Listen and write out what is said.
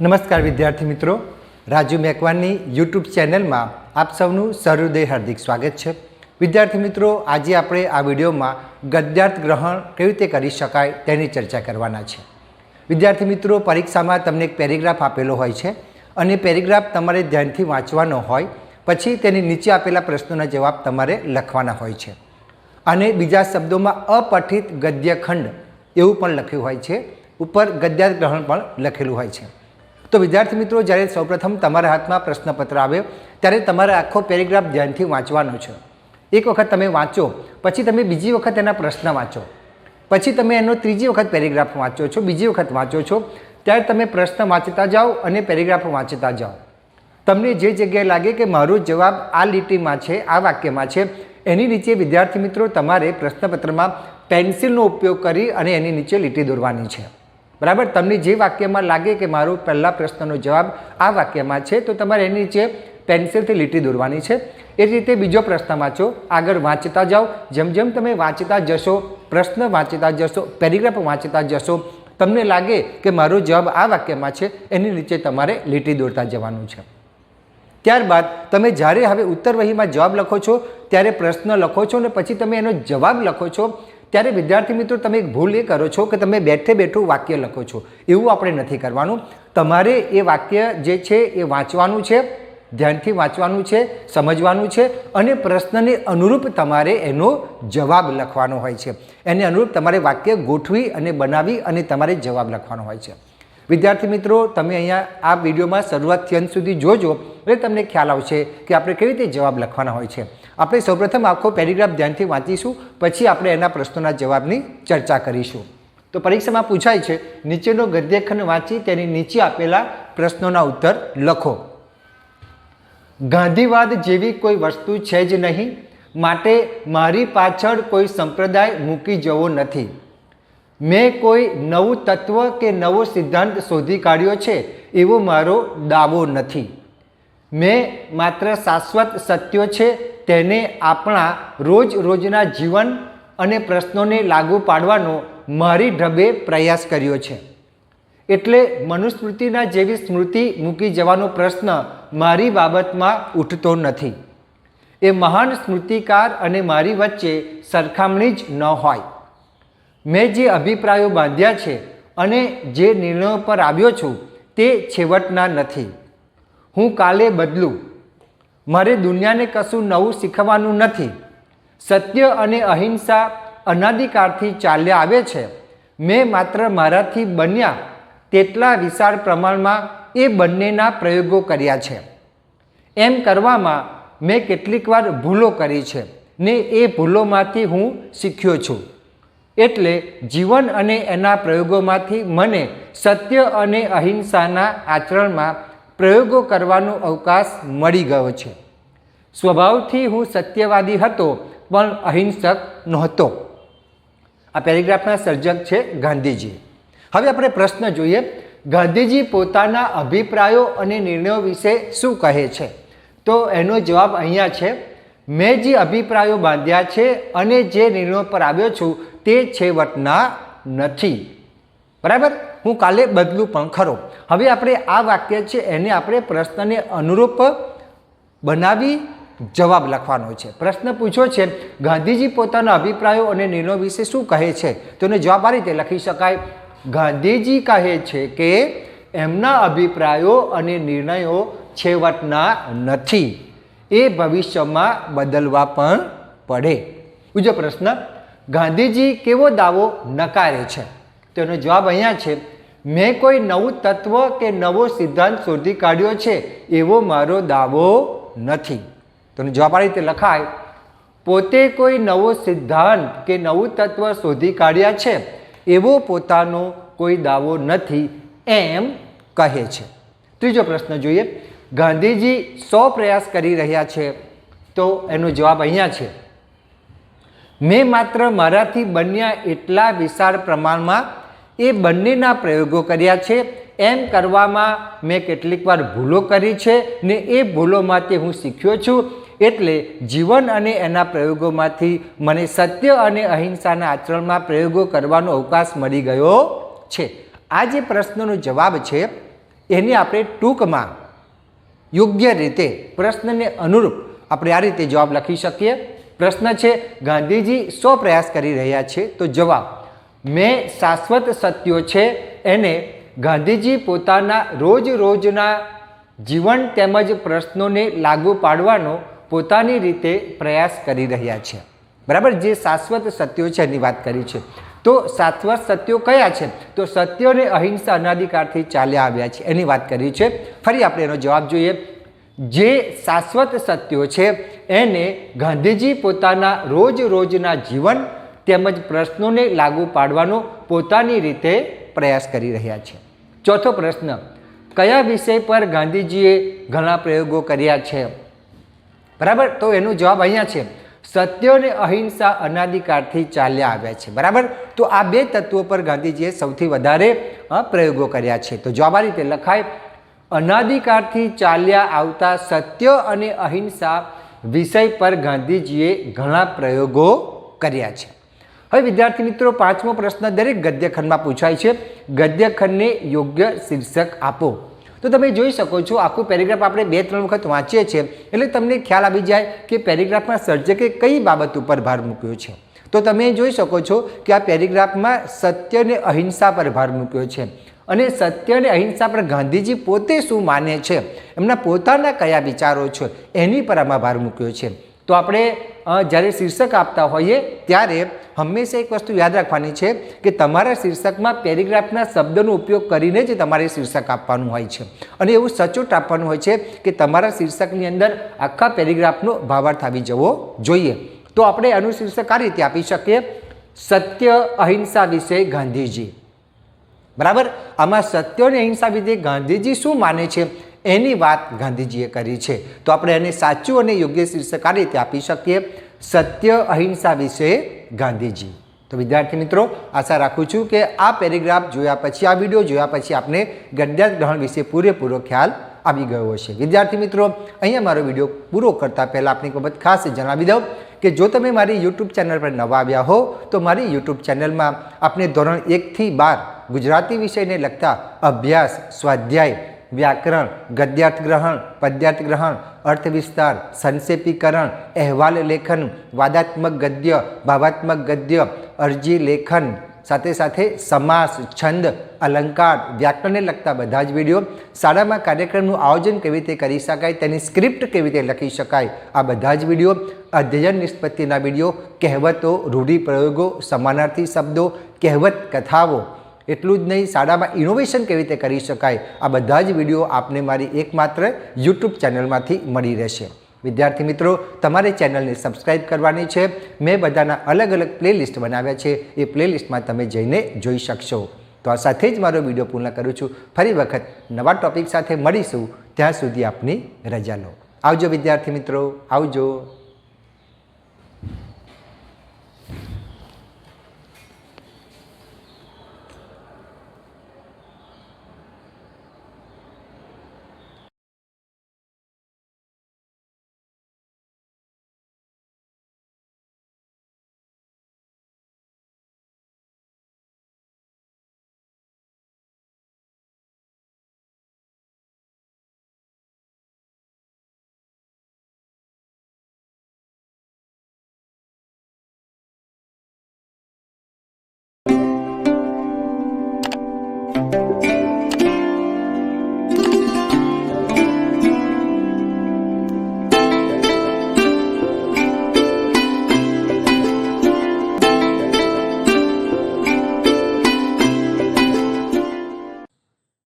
નમસ્કાર વિદ્યાર્થી મિત્રો. રાજુ મેકવાનની યુટ્યુબ ચેનલમાં આપ સૌનું સહૃદય હાર્દિક સ્વાગત છે. વિદ્યાર્થી મિત્રો, આજે આપણે આ વિડીયોમાં ગદ્યાર્થ ગ્રહણ કેવી રીતે કરી શકાય તેની ચર્ચા કરવાના છે. વિદ્યાર્થી મિત્રો, પરીક્ષામાં તમને એક પેરેગ્રાફ આપેલો હોય છે અને પેરેગ્રાફ તમારે ધ્યાનથી વાંચવાનો હોય, પછી તેની નીચે આપેલા પ્રશ્નોના જવાબ તમારે લખવાના હોય છે. અને બીજા શબ્દોમાં અપઠિત ગદ્યખંડ એવું પણ લખ્યું હોય છે. ઉપર ગદ્યાત ગ્રહણ પણ લખેલું હોય છે. તો વિદ્યાર્થી મિત્રો, જ્યારે સૌપ્રથમ તમારા હાથમાં પ્રશ્નપત્ર આવે, ત્યારે તમારે આખો પેરેગ્રાફ ધ્યાનથી વાંચવાનો છે. એક વખત તમે વાંચો, પછી તમે બીજી વખત એના પ્રશ્ન વાંચો. પછી તમે એનો ત્રીજી વખત પેરેગ્રાફ વાંચો છો, બીજી વખત વાંચો છો, ત્યારે તમે પ્રશ્ન વાંચતા જાઓ અને પેરેગ્રાફ વાંચતા જાઓ. તમને જે જગ્યાએ લાગે કે મારો જવાબ આ લીટીમાં છે, આ વાક્યમાં છે, એની નીચે વિદ્યાર્થી મિત્રો, તમારે પ્રશ્નપત્રમાં પેન્સિલનો ઉપયોગ કરી અને એની નીચે લીટી દોરવાની છે. બરાબર? તમને જે વાક્યમાં લાગે કે મારો પહેલા પ્રશ્નનો જવાબ આ વાક્યમાં છે, તો તમારે એની નીચે પેન્સિલથી લીટી દોરવાની છે. એ જ રીતે બીજો પ્રશ્ન વાંચો. આગળ વાંચતા જાઓ. જેમ જેમ તમે વાંચતા જશો, પ્રશ્ન વાંચતા જશો, પેરેગ્રાફ વાંચતા જશો, તમને લાગે કે મારો જવાબ આ વાક્યમાં છે, એની નીચે તમારે લીટી દોરતા જવાનું છે. ત્યારબાદ તમે જ્યારે હવે ઉત્તરવહીમાં જવાબ લખો છો, ત્યારે પ્રશ્ન લખો છો અને પછી તમે એનો જવાબ લખો છો ત્યારે વિદ્યાર્થી મિત્રો, તમે એક ભૂલ એ કરો છો કે તમે બેઠે બેઠું વાક્ય લખો છો. એવું આપણે નથી કરવાનું. તમારે એ વાક્ય જે છે એ વાંચવાનું છે, ધ્યાનથી વાંચવાનું છે, સમજવાનું છે અને પ્રશ્નને અનુરૂપ તમારે એનો જવાબ લખવાનો હોય છે. એને અનુરૂપ તમારે વાક્ય ગોઠવી અને બનાવી અને તમારે જવાબ લખવાનો હોય છે. વિદ્યાર્થી મિત્રો, તમે અહીંયા આ વિડીયોમાં શરૂઆતથી અંત સુધી જોજો એટલે તમને ખ્યાલ આવશે કે આપણે કેવી રીતે જવાબ લખવાના હોય છે. આપણે સૌપ્રથમ આખો પેરેગ્રાફ ધ્યાનથી વાંચીશું, પછી આપણે એના પ્રશ્નોના જવાબની ચર્ચા કરીશું. તો પરીક્ષામાં પૂછાય છે, નીચેનો ગદ્યખંડ વાંચી તેની નીચે આપેલા પ્રશ્નોના ઉત્તર લખો. ગાંધીવાદ જેવી કોઈ વસ્તુ છે જ નહીં, માટે મારી પાછળ કોઈ સંપ્રદાય મૂકી જવો નથી. મેં કોઈ નવું તત્વ કે નવો સિદ્ધાંત શોધી કાઢ્યો છે એવો મારો દાવો નથી. મેં માત્ર શાશ્વત સત્યો છે તેને આપણા રોજ રોજના જીવન અને પ્રશ્નોને લાગુ પાડવાનો મારી ઢબે પ્રયાસ કર્યો છે. એટલે મનુસ્મૃતિના જેવી સ્મૃતિ મૂકી જવાનો પ્રશ્ન મારી બાબતમાં ઉઠતો નથી. એ મહાન સ્મૃતિકાર અને મારી વચ્ચે સરખામણી જ ન હોય. મેં જે અભિપ્રાયો બાંધ્યા છે અને જે નિર્ણયો પર આવ્યો છું, તે છેવટના નથી. હું કાલે બદલું. મારે દુનિયાને કશું નવું શીખવાનું નથી. સત્ય અને અહિંસા અનાદિકાળથી ચાલ્યા આવે છે. મેં માત્ર મારાથી બન્યા તેટલા વિશાળ પ્રમાણમાં એ બંનેના પ્રયોગો કર્યા છે. એમ કરવામાં મેં કેટલીક વાર ભૂલો કરી છે ને એ ભૂલોમાંથી હું શીખ્યો છું. એટલે જીવન અને એના પ્રયોગોમાંથી મને સત્ય અને અહિંસાના આચરણમાં પ્રયોગો કરવાનો અવકાશ મળી ગયો છે. સ્વભાવથી હું સત્યવાદી હતો, પણ અહિંસક નહોતો. આ પેરેગ્રાફના સર્જક છે ગાંધીજી. હવે આપણે પ્રશ્ન જોઈએ, ગાંધીજી પોતાના અભિપ્રાયો અને નિર્ણયો વિશે શું કહે છે? તો એનો જવાબ અહીંયા છે મેં જે અભિપ્રાયો બાંધ્યા છે અને જે નિર્ણયો પર આવ્યો છું, તે છેવટના નથી. બરાબર? હું કાલે બદલું પણ ખરો. હવે આપણે આ વાક્ય છે, એને આપણે પ્રશ્નને અનુરૂપ બનાવી જવાબ લખવાનો છે. પ્રશ્ન પૂછ્યો છે, ગાંધીજી પોતાના અભિપ્રાયો અને નિર્ણયો વિશે શું કહે છે? તો એનો જવાબ આ રીતે લખી શકાય. ગાંધીજી કહે છે કે, એમના અભિપ્રાયો અને નિર્ણયો છેવટના નથી. એ ભવિષ્યમાં બદલવા પણ પડે. બીજો પ્રશ્ન, ગાંધીજી કેવો દાવો નકારે છે? તેનો જવાબ અહીંયા છે, મેં કોઈ નવું તત્વ કે નવો સિદ્ધાંત શોધી કાઢ્યો છે એવો મારો દાવો નથી. તેનો જવાબ આ રીતે લખાય, પોતે કોઈ નવો સિદ્ધાંત કે નવું તત્વ શોધી કાઢ્યા છે એવો પોતાનો કોઈ દાવો નથી એમ કહે છે. ત્રીજો પ્રશ્ન જોઈએ ગાંધીજી સો પ્રયાસ કરી રહ્યા છે, તો એનો જવાબ અહીંયા છે. મેં માત્ર મારાથી બન્યા એટલા વિશાળ પ્રમાણમાં એ બંનેના પ્રયોગો કર્યા છે, એમ કરવામાં મેં કેટલીક વાર ભૂલો કરી છે ને એ ભૂલોમાંથી હું શીખ્યો છું, એટલે જીવન અને એના પ્રયોગોમાંથી મને સત્ય અને અહિંસાના આચરણમાં પ્રયોગો કરવાનો અવકાશ મળી ગયો છે. આ જે પ્રશ્નનો જવાબ છે, એને આપણે ટૂંકમાં યોગ્ય રીતે પ્રશ્નને અનુરૂપ આપણે આ રીતે જવાબ લખી શકીએ. પ્રશ્ન છે, ગાંધીજી શો પ્રયાસ કરી રહ્યા છે? તો જવાબ, મેં શાશ્વત સત્યો છે, એને ગાંધીજી પોતાના રોજ રોજના જીવન તેમજ પ્રશ્નોને લાગુ પાડવાનો પોતાની રીતે પ્રયાસ કરી રહ્યા છે. બરાબર? જે શાશ્વત સત્યો છે એની વાત કરી છે. તો શાશ્વત સત્યો કયા છે? તો સત્ય અને અહિંસા અનાધિકારથી ચાલ્યા આવ્યા છે. એની વાત કરી છે ફરી આપણે એનો જવાબ જોઈએ. જે શાશ્વત સત્યો છે, એને ગાંધીજી પોતાના રોજ રોજના જીવન તેમજ પ્રશ્નોને લાગુ પાડવાનો પોતાની રીતે પ્રયાસ કરી રહ્યા છે. ચોથો પ્રશ્ન, કયા વિષય પર ગાંધીજીએ ઘણા પ્રયોગો કર્યા છે? બરાબર? તો એનો જવાબ અહીંયા છે. સત્ય અને અહિંસા અનાદિકાળથી ચાલ્યા આવ્યા છે. બરાબર? તો આ બે તત્વો પર ગાંધીજીએ સૌથી વધારે પ્રયોગો કર્યા છે. તો જવાબ આ રીતે લખાય, અનાદિકાળથી ચાલ્યા આવતા સત્ય અને અહિંસા વિષય પર ગાંધીજીએ ઘણા પ્રયોગો કર્યા છે. હવે વિદ્યાર્થી મિત્રો, પાંચમો પ્રશ્ન દરેક ગદ્યખંડમાં પૂછાય છે. ગદ્યખંડને યોગ્ય શીર્ષક આપો. તો તમે જોઈ શકો છો, આખું પેરેગ્રાફ આપણે બે, ત્રણ વખત વાંચીએ છીએ. એટલે તમને ખ્યાલ આવી જાય કે પેરેગ્રાફમાં સર્જકે કઈ બાબત ઉપર ભાર મૂક્યો છે. તો તમે જોઈ શકો છો કે આ પેરેગ્રાફમાં સત્ય અને અહિંસા પર ભાર મૂક્યો છે. અને સત્ય અને અહિંસા પર ગાંધીજી પોતે શું માને છે? એમના પોતાના કયા વિચારો છે? એની પર આમાં ભાર મૂક્યો છે. તો આપણે જ્યારે શીર્ષક આપતા હોઈએ, ત્યારે હંમેશા એક વસ્તુ યાદ રાખવાની છે કે તમારા શીર્ષકમાં પેરેગ્રાફના શબ્દનો ઉપયોગ કરીને જ તમારે શીર્ષક આપવાનું હોય છે. અને એવું સચોટ આપવાનું હોય છે કે તમારા શીર્ષકની અંદર આખા પેરેગ્રાફનો ભાવાર્થ આવી જવો જોઈએ. તો આપણે આનું શીર્ષક આ રીતે આપી શકીએ. સત્ય અહિંસા વિશે ગાંધીજી. બરાબર? આમાં સત્ય અને અહિંસા વિશે ગાંધીજી શું માને છે? એની વાત ગાંધીજીએ કરી છે. તો આપણે એને સાચું અને યોગ્ય શીર્ષક આ રીતે આપી શકીએ. સત્ય અહિંસા વિશે ગાંધીજી. તો વિદ્યાર્થી મિત્રો, આશા રાખું છું કે આ પેરેગ્રાફ જોયા પછી, આ વીડિયો જોયા પછી આપને ગદ્યાત ગ્રહણ વિશે પૂરેપૂરો ખ્યાલ આવી ગયો હશે. વિદ્યાર્થી મિત્રો, અહીંયા મારો વીડિયો પૂરો કરતાં પહેલાં આપની બાબત ખાસ જણાવી દઉં કે જો તમે મારી યુટ્યુબ ચેનલ પર નવા આવ્યા હો, તો મારી યુટ્યુબ ચેનલમાં આપણે ધોરણ એકથી બાર ગુજરાતી વિષયને લગતા અભ્યાસ, સ્વાધ્યાય વ્યાકરણ ગદ્યાર્થ ગ્રહણ પદ્યાર્થ ગ્રહણ અર્થ વિસ્તાર સંક્ષેપીકરણ, અહેવાલ લેખન, વાદાત્મક ગદ્ય, ભાવાત્મક ગદ્ય, અરજી લેખન, સાથે સાથે સમાસ, છંદ, અલંકાર, વ્યાકરણને લગતા બધા જ વીડિયો. શાળામાં કાર્યક્રમનું આયોજન કેવી રીતે કરી શકાય, તેની સ્ક્રિપ્ટ કેવી રીતે લખી શકાય, આ બધા જ વીડિયો. અધ્યયન નિષ્પત્તિના વીડિયો, કહેવતો, રૂઢિપ્રયોગો, સમાનાર્થી શબ્દો, કહેવત કથાઓ એટલું જ નહીં, શાળામાં ઇનોવેશન કેવી રીતે કરી શકાય? આ બધા જ વીડિયો આપને મારી એકમાત્ર યુટ્યુબ ચેનલમાંથી મળી રહેશે. વિદ્યાર્થી મિત્રો, તમારે ચેનલને સબસ્ક્રાઇબ કરવાની છે. મેં બધાના અલગ અલગ પ્લેલિસ્ટ બનાવ્યા છે. એ પ્લેલિસ્ટમાં તમે જઈને જોઈ શકશો. તો આ સાથે જ મારો વીડિયો પૂર્ણ કરું છું. ફરી વખત નવા ટોપિક સાથે મળીશું. ત્યાં સુધી આપની રજા લો. આવજો વિદ્યાર્થી મિત્રો. આવજો.